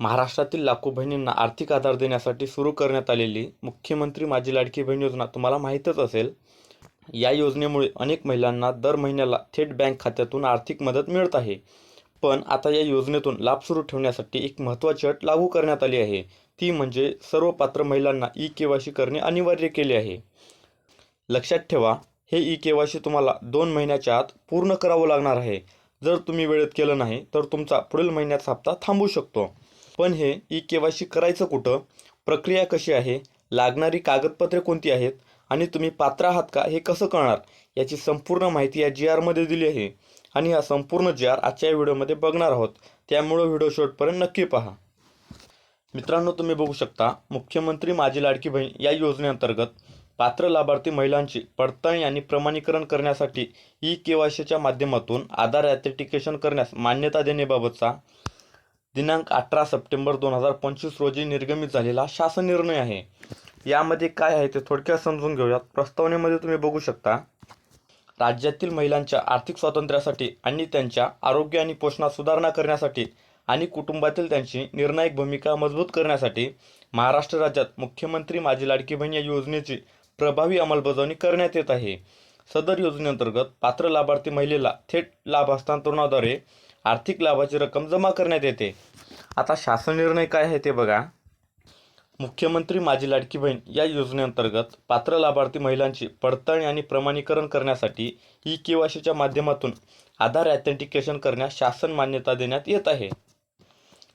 महाराष्ट्रातील लाखो बहिणींना आर्थिक आधार देण्यासाठी सुरू करण्यात आलेली मुख्यमंत्री माझी लाडकी बहीण योजना तुम्हाला माहीतच असेल. या योजनेमुळे अनेक महिलांना दर महिन्याला थेट बँक खात्यातून आर्थिक मदत मिळत आहे. पण आता या योजनेतून लाभ सुरू ठेवण्यासाठी एक महत्त्वाची अट लागू करण्यात आली आहे. ती म्हणजे सर्व पात्र महिलांना ई के वाय सी करणे अनिवार्य केले आहे. लक्षात ठेवा हे ई के वाय सी तुम्हाला दोन महिन्याच्या आत पूर्ण करावं लागणार आहे. जर तुम्ही वेळेत केलं नाही तर तुमचा पुढील महिन्याचा हप्ता थांबू शकतो. पण हे ई के वाय सी करायचं कुठं? प्रक्रिया कशी आहे? लागणारी कागदपत्रे कोणती आहेत? आणि तुम्ही पात्र आहात का? हे कसं कळणार? याची संपूर्ण माहिती या जी आरमध्ये दिली आहे. आणि हा संपूर्ण जी आर आजच्या व्हिडिओमध्ये बघणार आहोत. त्यामुळं व्हिडिओ शेवटपर्यंत नक्की पहा. मित्रांनो तुम्ही बघू शकता मुख्यमंत्री माझी लाडकी बहीण या योजनेअंतर्गत पात्र लाभार्थी महिलांची पडताळणी आणि प्रमाणीकरण करण्यासाठी ई के वाय सीच्या माध्यमातून आधार ॲथेंटिकेशन करण्यास मान्यता देण्याबाबतचा दिनांक अठरा सप्टेंबर दोन हजार पंचवीस रोजी निर्गमित झालेला शासन निर्णय आहे. यामध्ये काय आहे ते थोडक्यात समजून घेऊयात. प्रस्तावनेमध्ये तुम्ही बघू शकता राज्यातील महिलांच्या आर्थिक स्वातंत्र्यासाठी आणि त्यांच्या आरोग्य आणि पोषणात सुधारणा करण्यासाठी आणि कुटुंबातील त्यांची निर्णायक भूमिका मजबूत करण्यासाठी महाराष्ट्र राज्यात मुख्यमंत्री माझी लाडकी बहीण या योजनेची प्रभावी अंमलबजावणी करण्यात येत आहे. सदर योजनेअंतर्गत पात्र लाभार्थी महिलेला थेट लाभ हस्तांतरणाद्वारे आर्थिक लाभाची रक्कम जमा करण्यात येते. आता शासन निर्णय काय आहे ते बघा. मुख्यमंत्री माझी लाडकी बहीण या योजनेअंतर्गत पात्र लाभार्थी महिलांची पडताळणी आणि प्रमाणीकरण करण्यासाठी ई के वाय सीच्या माध्यमातून आधार ॲथेंटिकेशन करण्यास शासन मान्यता देण्यात येत आहे.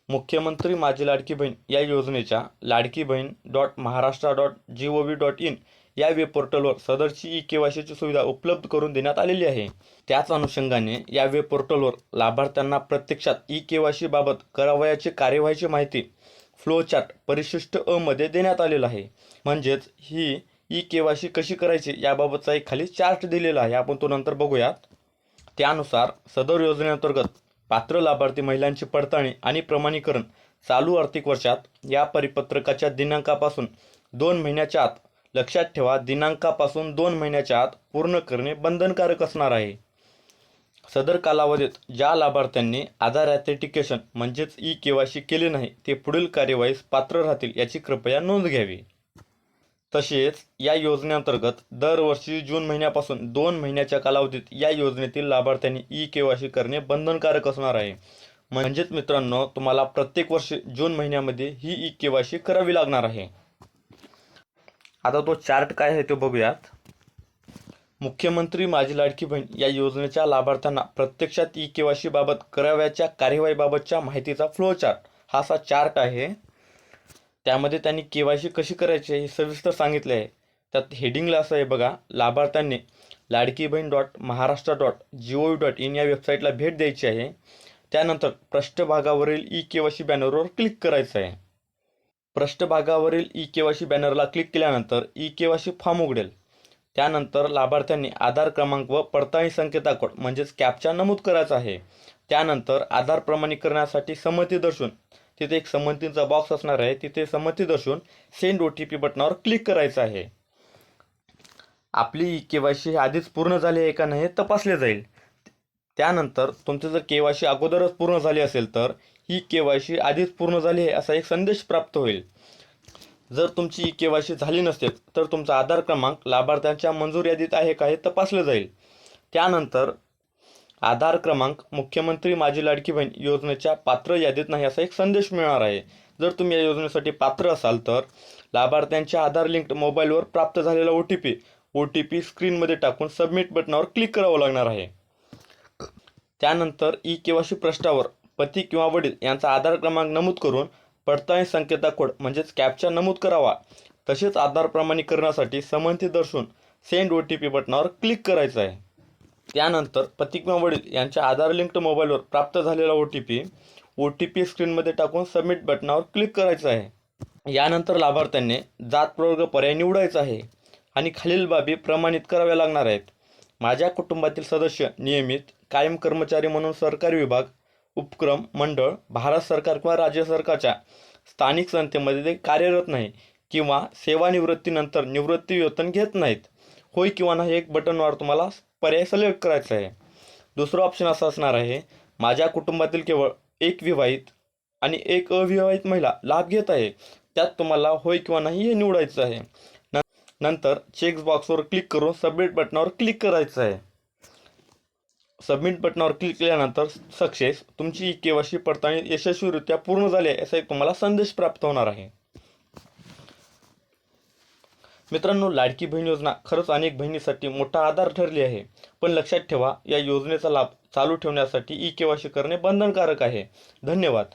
मुख्यमंत्री माझी लाडकी बहीण या योजनेच्या Ladki Bahin dot Maharashtra dot G O V dot in या वेब पोर्टलवर सदरची ई के सुविधा उपलब्ध करून देण्यात आलेली आहे. त्याच अनुषंगाने या वेब पोर्टलवर लाभार्थ्यांना प्रत्यक्षात ई के वाय सी बाबत करावयाची कार्यवाहीची माहिती फ्लो चार्ट परिशिष्ट अ मध्ये देण्यात आलेला आहे. म्हणजेच ही ई के वाय सी कशी करायची याबाबतचा एक खाली चार्ट दिलेला आहे. आपण तो नंतर बघूयात. त्यानुसार सदर योजनेअंतर्गत पात्र लाभार्थी महिलांची पडताळणी आणि प्रमाणीकरण चालू आर्थिक वर्षात या परिपत्रकाच्या दिनांकापासून दोन महिन्याच्या आत लक्षात ठेवा दिनांकापासून दोन महिन्याच्या आत पूर्ण करणे बंधनकारक असणार आहे. सदर कालावधीत ज्या लाभार्थ्यांनी आधार ॲथेंटिकेशन म्हणजेच ई के वाय सी केले नाही ते पुढील कार्यवाहीस पात्र राहतील याची कृपया नोंद घ्यावी. तसेच या योजनेअंतर्गत दरवर्षी जून महिन्यापासून दोन महिन्याच्या कालावधीत या योजनेतील लाभार्थ्यांनी ई के वाय सी करणे बंधनकारक असणार आहे. म्हणजेच मित्रांनो तुम्हाला प्रत्येक वर्षी जून महिन्यामध्ये ही ई के वाय सी करावी लागणार आहे. आता तो चार्ट काय आहे तो बघूयात. मुख्यमंत्री माझी लाडकी बहीण या योजनेच्या लाभार्थ्यांना प्रत्यक्षात ई के वाय बाबत करावयाच्या कार्यवाहीबाबतच्या माहितीचा फ्लो चार्ट हा असा चार्ट आहे. त्यामध्ये त्यांनी के वाय सी कशी करायची हे सविस्तर सांगितले आहे त्यात हेडिंगला असं आहे बघा लाभार्थ्यांनी Ladki Bahin dot Maharashtra dot G O dot in या वेबसाईटला भेट द्यायची आहे. त्यानंतर पृष्ठभागावरील ई केवायसी बॅनरवर क्लिक करायचं आहे. पृष्ठभागावरील ई के वाय सी बॅनरला क्लिक केल्यानंतर E K Y C form उघडेल. त्यानंतर लाभार्थ्यांनी आधार क्रमांक व पडताळणी संकेताकोड म्हणजेच कॅपचा नमूद करायचा आहे. त्यानंतर आधार प्रमाणीकरणासाठी संमती दर्शवून तिथे एक संमतीचा बॉक्स असणार आहे. तिथे संमती दर्शवून सेंड ओ टी पी बटनावर क्लिक करायचं आहे. आपली ई के वाय सी आधीच पूर्ण झाली आहे का नाही हे तपासले जाईल. त्यानंतर तुमचं जर के वाय सी अगोदरच पूर्ण झाली असेल तर ही के वाय सी आधीच पूर्ण झाली आहे असा एक संदेश प्राप्त होईल. जर तुमची ई के वाय सी झाली नसेल तर तुमचा आधार क्रमांक लाभार्थ्यांच्या मंजूर यादीत आहे का हे तपासलं जाईल. त्यानंतर आधार क्रमांक मुख्यमंत्री माझी लाडकी बहीण योजनेच्या पात्र यादीत नाही असा एक संदेश मिळणार आहे. जर तुम्ही या योजनेसाठी पात्र असाल तर लाभार्थ्यांच्या आधार लिंक्ड मोबाईलवर प्राप्त झालेला O T P O T P स्क्रीनमध्ये टाकून सबमिट बटनावर क्लिक करावं लागणार आहे. त्यानंतर ई के वाय सी पृष्ठावर पती किंवा वडील यांचा आधार क्रमांक नमूद करून पडताळणी संकेता कोड म्हणजेच कॅपचा नमूद करावा. तसेच आधार प्रमाणीकरणासाठी संमती दर्शवून सेंड ओ टी पी बटनावर क्लिक करायचं आहे. त्यानंतर पती किंवा वडील यांच्या आधार लिंक्ड मोबाईलवर प्राप्त झालेला O T P O T P स्क्रीनमध्ये टाकून सबमिट बटनावर क्लिक करायचं आहे. यानंतर लाभार्थ्यांनी जात प्रवर्ग पर्याय निवडायचा आहे आणि खालील बाबी प्रमाणित कराव्या लागणार आहेत. माझ्या कुटुंबातील सदस्य नियमित कायम कर्मचारी म्हणून सरकारी विभाग उपक्रम मंडळ भारत सरकार किंवा राज्य सरकारच्या स्थानिक संस्थेमध्ये ते कार्यरत नाही किंवा सेवानिवृत्तीनंतर निवृत्ती वेतन घेत नाहीत. होय किंवा नाही एक बटनवर तुम्हाला पर्याय सिलेक्ट करायचा आहे. दुसरं ऑप्शन असं असणार आहे माझ्या कुटुंबातील केवळ एक विवाहित आणि एक अविवाहित महिला लाभ घेत आहे. त्यात तुम्हाला होय किंवा नाही हे निवडायचं आहे. न- नंतर चेक बॉक्सवर क्लिक करून सबमिट बटनावर क्लिक करायचं आहे. सबमिट बटनावर क्लिक केल्यानंतर सक्सेस तुमची के वाय सी पडताळणी यशस्वीरित्या पूर्ण झाली आहे असा एक तुम्हाला संदेश प्राप्त होणार आहे. मित्रांनो लाडकी बहीण योजना खरंच अनेक बहिणीसाठी मोठा आधार ठरली आहे. पण लक्षात ठेवा या योजनेचा लाभ चालू ठेवण्यासाठी ई के करणे बंधनकारक आहे. धन्यवाद.